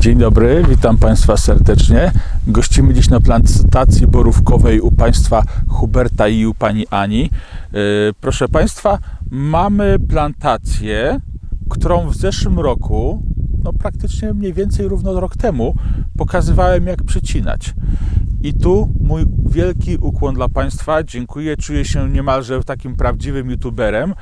Dzień dobry, witam Państwa serdecznie. Gościmy dziś na plantacji borówkowej u Państwa Huberta i u Pani Ani. Yy, Proszę Państwa, mamy plantację, którą w zeszłym roku, no praktycznie mniej więcej równo rok temu, pokazywałem jak przycinać. I tu mój wielki ukłon dla Państwa. Dziękuję, czuję się niemalże takim prawdziwym youtuberem.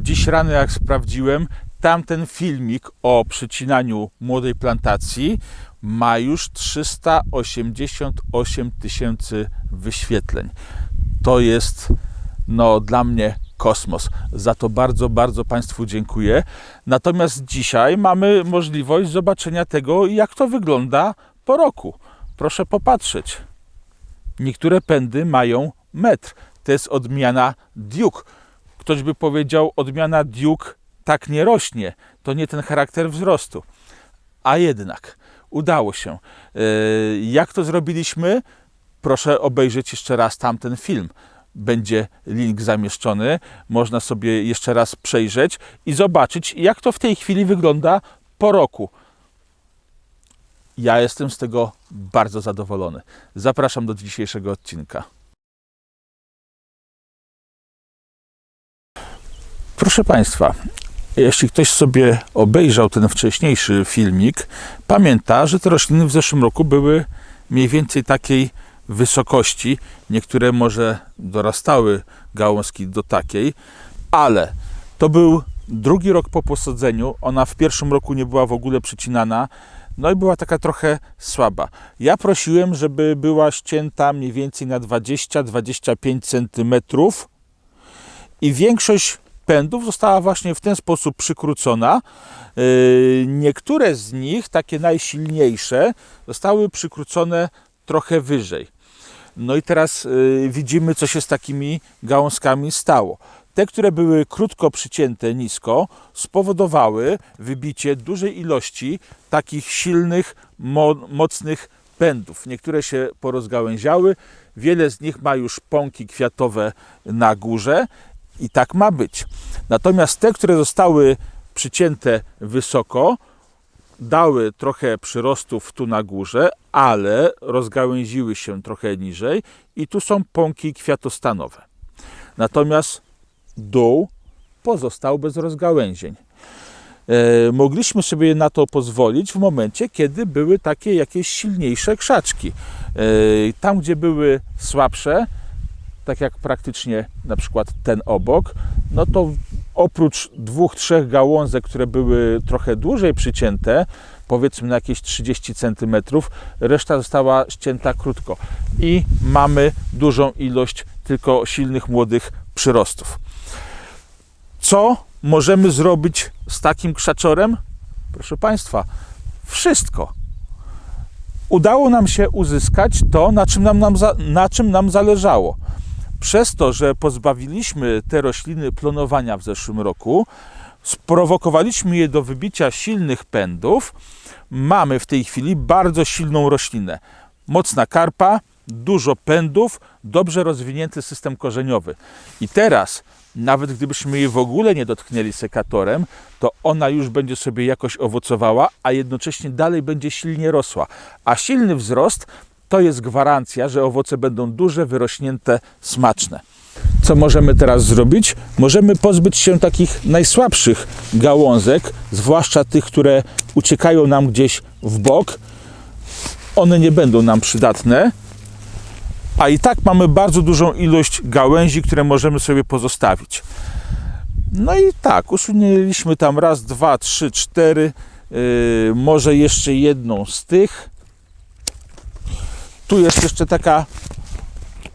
Dziś rano, jak sprawdziłem, tamten filmik o przycinaniu młodej plantacji ma już 388 tysięcy wyświetleń. To jest no, dla mnie kosmos. Za to bardzo, bardzo Państwu dziękuję. Natomiast dzisiaj mamy możliwość zobaczenia tego, jak to wygląda po roku. Proszę popatrzeć. Niektóre pędy mają metr. To jest odmiana Duke. Ktoś by powiedział, odmiana Duke tak nie rośnie. To nie ten charakter wzrostu. A jednak udało się. Yy, Jak to zrobiliśmy? Proszę obejrzeć jeszcze raz tamten film. Będzie link zamieszczony. Można sobie jeszcze raz przejrzeć i zobaczyć, jak to w tej chwili wygląda po roku. Ja jestem z tego bardzo zadowolony. Zapraszam do dzisiejszego odcinka. Proszę Państwa, jeśli ktoś sobie obejrzał ten wcześniejszy filmik, pamięta, że te rośliny w zeszłym roku były mniej więcej takiej wysokości. Niektóre może dorastały gałązki do takiej, ale to był drugi rok po posadzeniu. Ona w pierwszym roku nie była w ogóle przycinana. No i była taka trochę słaba. Ja prosiłem, żeby była ścięta mniej więcej na 20-25 cm i większość pędów została właśnie w ten sposób przykrócona. Yy, Niektóre z nich, takie najsilniejsze, zostały przykrócone trochę wyżej. No i teraz yy, widzimy, co się z takimi gałązkami stało. Te, które były krótko przycięte nisko, spowodowały wybicie dużej ilości takich silnych, mo mocnych pędów. Niektóre się porozgałęziały, wiele z nich ma już pąki kwiatowe na górze i tak ma być. Natomiast te, które zostały przycięte wysoko, dały trochę przyrostów tu na górze, ale rozgałęziły się trochę niżej i tu są pąki kwiatostanowe. Natomiast dół pozostał bez rozgałęzień. E, mogliśmy sobie na to pozwolić w momencie, kiedy były takie jakieś silniejsze krzaczki. E, tam, gdzie były słabsze, tak jak praktycznie na przykład ten obok, no to oprócz dwóch, trzech gałązek, które były trochę dłużej przycięte, powiedzmy na jakieś 30 cm, reszta została ścięta krótko i mamy dużą ilość tylko silnych młodych przyrostów. Co możemy zrobić z takim krzaczorem? Proszę Państwa, wszystko. Udało nam się uzyskać to, na czym nam, nam, na czym nam zależało. Przez to, że pozbawiliśmy te rośliny plonowania w zeszłym roku, sprowokowaliśmy je do wybicia silnych pędów, mamy w tej chwili bardzo silną roślinę. Mocna karpa, dużo pędów, dobrze rozwinięty system korzeniowy. I teraz, nawet gdybyśmy jej w ogóle nie dotknęli sekatorem, to ona już będzie sobie jakoś owocowała, a jednocześnie dalej będzie silnie rosła. A silny wzrost to jest gwarancja, że owoce będą duże, wyrośnięte, smaczne. Co możemy teraz zrobić? Możemy pozbyć się takich najsłabszych gałązek, zwłaszcza tych, które uciekają nam gdzieś w bok. One nie będą nam przydatne, a i tak mamy bardzo dużą ilość gałęzi, które możemy sobie pozostawić. No i tak, usunęliśmy tam raz, dwa, trzy, cztery, yy, może jeszcze jedną z tych. Tu jest jeszcze taka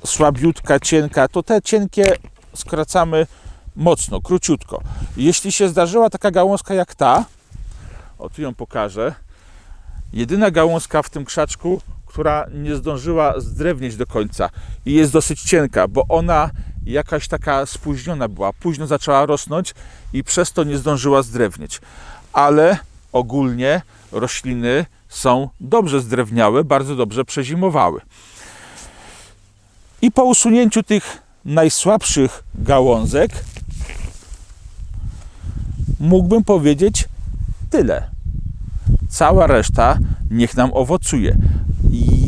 słabiutka, cienka, to te cienkie skracamy mocno, króciutko. Jeśli się zdarzyła taka gałązka jak ta, o tu ją pokażę, jedyna gałązka w tym krzaczku, która nie zdążyła zdrewnieć do końca i jest dosyć cienka, bo ona jakaś taka spóźniona była, późno zaczęła rosnąć i przez to nie zdążyła zdrewnieć. Ale ogólnie rośliny są dobrze zdrewniałe, bardzo dobrze przezimowały. I po usunięciu tych najsłabszych gałązek mógłbym powiedzieć tyle. Cała reszta niech nam owocuje.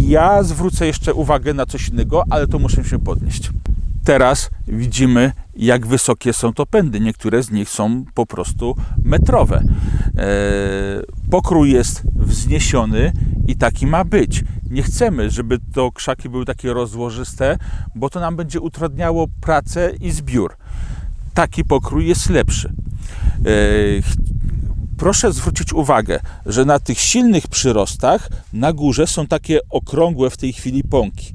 Ja zwrócę jeszcze uwagę na coś innego, ale to muszę się podnieść. Teraz widzimy, jak wysokie są to pędy. Niektóre z nich są po prostu metrowe. Eee, pokrój jest wzniesiony i taki ma być. Nie chcemy, żeby to krzaki były takie rozłożyste, bo to nam będzie utrudniało pracę i zbiór. Taki pokrój jest lepszy. Eee, proszę zwrócić uwagę, że na tych silnych przyrostach na górze są takie okrągłe w tej chwili pąki.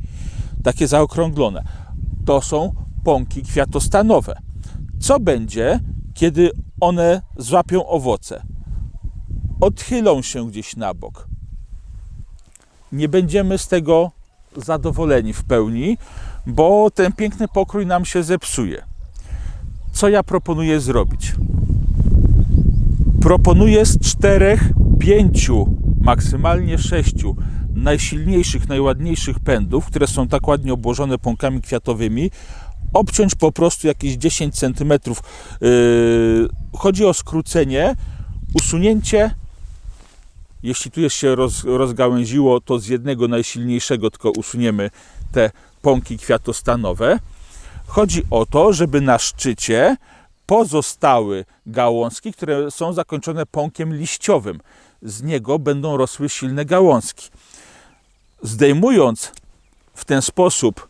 Takie zaokrąglone. To są pąki kwiatostanowe. Co będzie, kiedy one złapią owoce? Odchylą się gdzieś na bok. Nie będziemy z tego zadowoleni w pełni, bo ten piękny pokrój nam się zepsuje. Co ja proponuję zrobić? Proponuję z czterech, pięciu, maksymalnie sześciu najsilniejszych, najładniejszych pędów, które są tak ładnie obłożone pąkami kwiatowymi, obciąć po prostu jakieś 10 cm. Yy, chodzi o skrócenie, usunięcie. Jeśli tu jest się roz, rozgałęziło, to z jednego najsilniejszego tylko usuniemy te pąki kwiatostanowe. Chodzi o to, żeby na szczycie pozostały gałązki, które są zakończone pąkiem liściowym. Z niego będą rosły silne gałązki. Zdejmując w ten sposób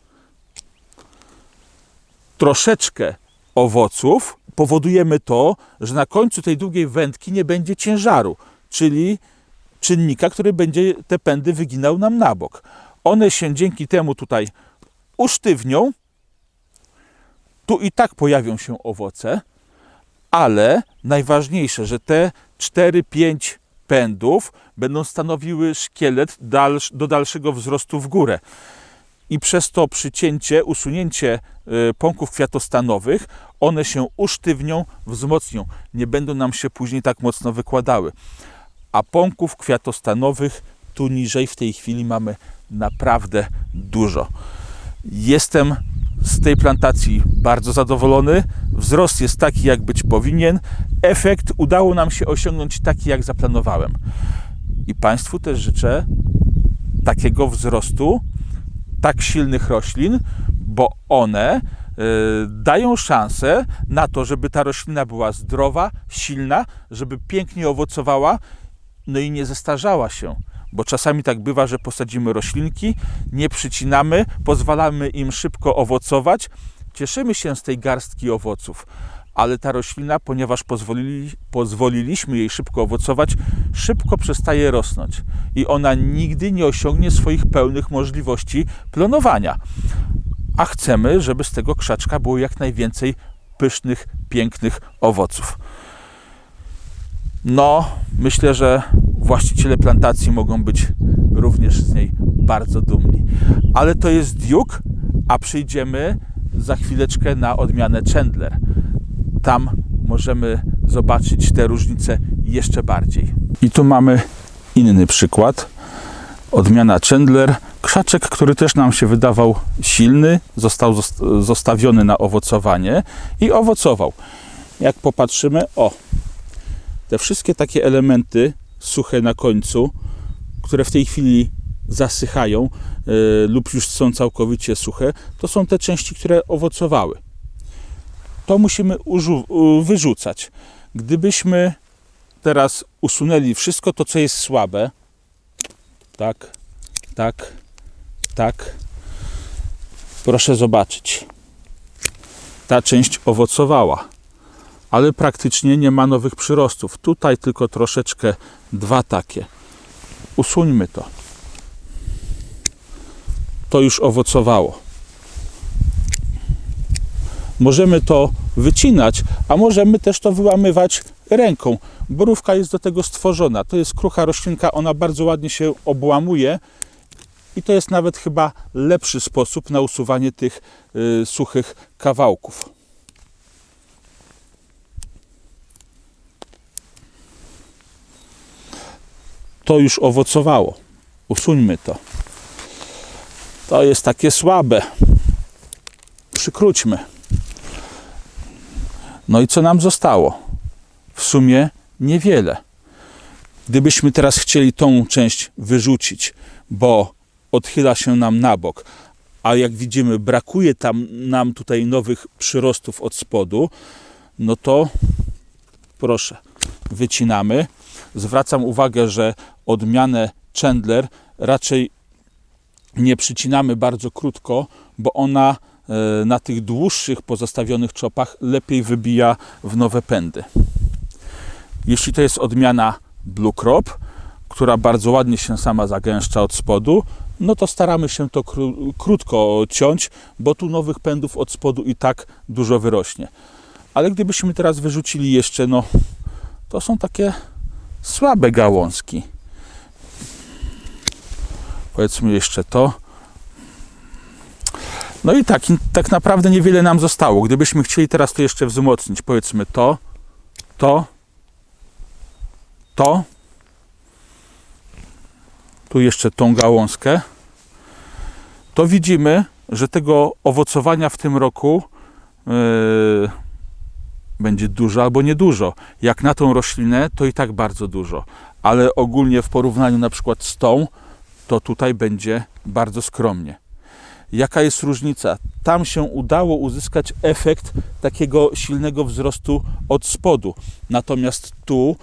troszeczkę owoców, powodujemy to, że na końcu tej długiej wędki nie będzie ciężaru, czyli czynnika, który będzie te pędy wyginał nam na bok. One się dzięki temu tutaj usztywnią, tu i tak pojawią się owoce, ale najważniejsze, że te 4-5 pędów będą stanowiły szkielet do dalszego wzrostu w górę. I przez to przycięcie, usunięcie y, pąków kwiatostanowych, one się usztywnią, wzmocnią. Nie będą nam się później tak mocno wykładały. A pąków kwiatostanowych tu niżej w tej chwili mamy naprawdę dużo. Jestem z tej plantacji bardzo zadowolony. Wzrost jest taki, jak być powinien. Efekt udało nam się osiągnąć taki, jak zaplanowałem. I Państwu też życzę takiego wzrostu, tak silnych roślin, bo one y, dają szansę na to, żeby ta roślina była zdrowa, silna, żeby pięknie owocowała, no i nie zestarzała się. Bo czasami tak bywa, że posadzimy roślinki, nie przycinamy, pozwalamy im szybko owocować, cieszymy się z tej garstki owoców, ale ta roślina, ponieważ pozwolili, pozwoliliśmy jej szybko owocować, szybko przestaje rosnąć i ona nigdy nie osiągnie swoich pełnych możliwości planowania. A chcemy, żeby z tego krzaczka było jak najwięcej pysznych, pięknych owoców. No, myślę, że właściciele plantacji mogą być również z niej bardzo dumni. Ale to jest Duke, a przyjdziemy za chwileczkę na odmianę Chandler. Tam możemy zobaczyć te różnice jeszcze bardziej. I tu mamy inny przykład. Odmiana Chandler. Krzaczek, który też nam się wydawał silny, został zostawiony na owocowanie i owocował. Jak popatrzymy, o, te wszystkie takie elementy suche na końcu, które w tej chwili zasychają y, lub już są całkowicie suche, to są te części, które owocowały. To musimy wyrzucać. Gdybyśmy teraz usunęli wszystko to, co jest słabe, tak, tak, tak, proszę zobaczyć. Ta część owocowała ale praktycznie nie ma nowych przyrostów. Tutaj tylko troszeczkę dwa takie. Usuńmy to. To już owocowało. Możemy to wycinać, a możemy też to wyłamywać ręką. Borówka jest do tego stworzona. To jest krucha roślinka, ona bardzo ładnie się obłamuje i to jest nawet chyba lepszy sposób na usuwanie tych y, suchych kawałków. to już owocowało. Usuńmy to. To jest takie słabe. Przykróćmy. No i co nam zostało? W sumie niewiele. Gdybyśmy teraz chcieli tą część wyrzucić, bo odchyla się nam na bok, a jak widzimy, brakuje tam nam tutaj nowych przyrostów od spodu, no to proszę, wycinamy. Zwracam uwagę, że odmianę Chandler raczej nie przycinamy bardzo krótko, bo ona na tych dłuższych pozostawionych czopach lepiej wybija w nowe pędy. Jeśli to jest odmiana Blue Crop, która bardzo ładnie się sama zagęszcza od spodu, no to staramy się to kró- krótko ciąć, bo tu nowych pędów od spodu i tak dużo wyrośnie. Ale gdybyśmy teraz wyrzucili jeszcze, no to są takie słabe gałązki. Powiedzmy jeszcze to. No i tak, tak naprawdę niewiele nam zostało. Gdybyśmy chcieli teraz to jeszcze wzmocnić, powiedzmy to, to, to, tu jeszcze tą gałązkę, to widzimy, że tego owocowania w tym roku yy, będzie dużo albo niedużo. Jak na tą roślinę, to i tak bardzo dużo, ale ogólnie w porównaniu na przykład z tą, to tutaj będzie bardzo skromnie. Jaka jest różnica? Tam się udało uzyskać efekt takiego silnego wzrostu od spodu. Natomiast tu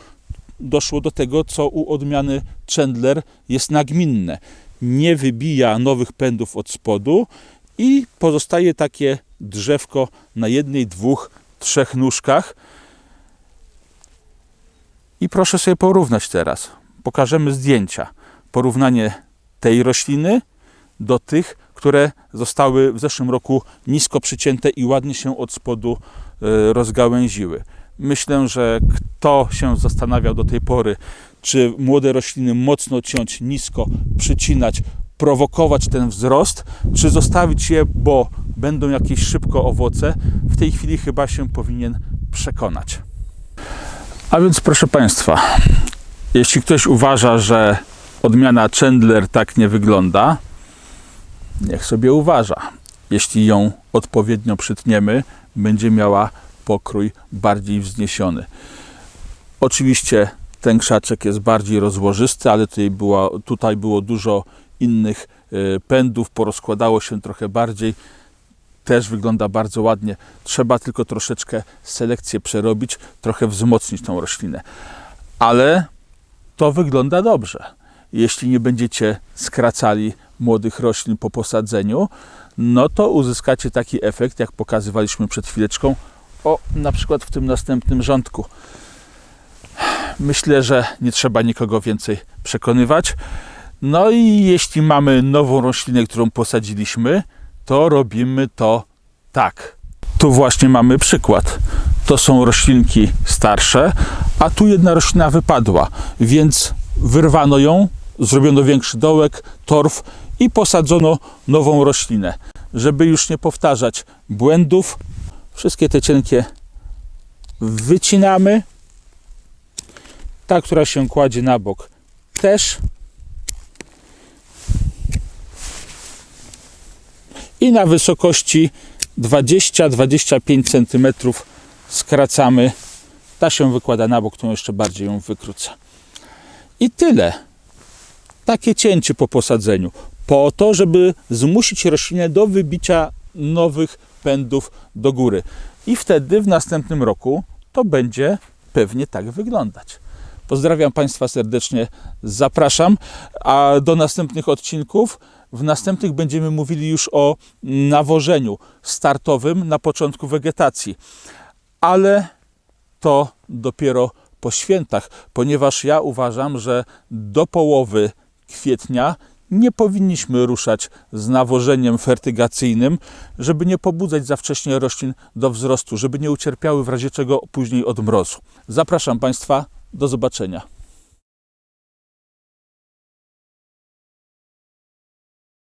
doszło do tego, co u odmiany Chandler jest nagminne. Nie wybija nowych pędów od spodu i pozostaje takie drzewko na jednej, dwóch, trzech nóżkach. I proszę sobie porównać teraz. Pokażemy zdjęcia. Porównanie tej rośliny do tych, które zostały w zeszłym roku nisko przycięte i ładnie się od spodu e, rozgałęziły. Myślę, że kto się zastanawiał do tej pory, czy młode rośliny mocno ciąć, nisko przycinać, prowokować ten wzrost, czy zostawić je, bo będą jakieś szybko owoce, w tej chwili chyba się powinien przekonać. A więc proszę Państwa, jeśli ktoś uważa, że odmiana Chandler tak nie wygląda, niech sobie uważa. Jeśli ją odpowiednio przytniemy, będzie miała pokrój bardziej wzniesiony. Oczywiście ten krzaczek jest bardziej rozłożysty, ale tutaj, była, tutaj było dużo innych y, pędów, porozkładało się trochę bardziej. Też wygląda bardzo ładnie. Trzeba tylko troszeczkę selekcję przerobić, trochę wzmocnić tą roślinę. Ale to wygląda dobrze. Jeśli nie będziecie skracali młodych roślin po posadzeniu, no to uzyskacie taki efekt, jak pokazywaliśmy przed chwileczką, o na przykład w tym następnym rządku. Myślę, że nie trzeba nikogo więcej przekonywać. No i jeśli mamy nową roślinę, którą posadziliśmy, to robimy to tak. Tu właśnie mamy przykład. To są roślinki starsze, a tu jedna roślina wypadła, więc wyrwano ją, zrobiono większy dołek, torf i posadzono nową roślinę. Żeby już nie powtarzać błędów, wszystkie te cienkie wycinamy. Ta, która się kładzie na bok, też. I na wysokości 20-25 cm skracamy. Ta się wykłada na bok, tą jeszcze bardziej ją wykrócę. I tyle. Takie cięcie po posadzeniu. Po to, żeby zmusić roślinę do wybicia nowych pędów do góry. I wtedy w następnym roku to będzie pewnie tak wyglądać. Pozdrawiam Państwa serdecznie, zapraszam, a do następnych odcinków. W następnych będziemy mówili już o nawożeniu startowym na początku wegetacji, ale to dopiero po świętach, ponieważ ja uważam, że do połowy kwietnia nie powinniśmy ruszać z nawożeniem fertygacyjnym, żeby nie pobudzać za wcześnie roślin do wzrostu, żeby nie ucierpiały w razie czego później od mrozu. Zapraszam Państwa, do zobaczenia.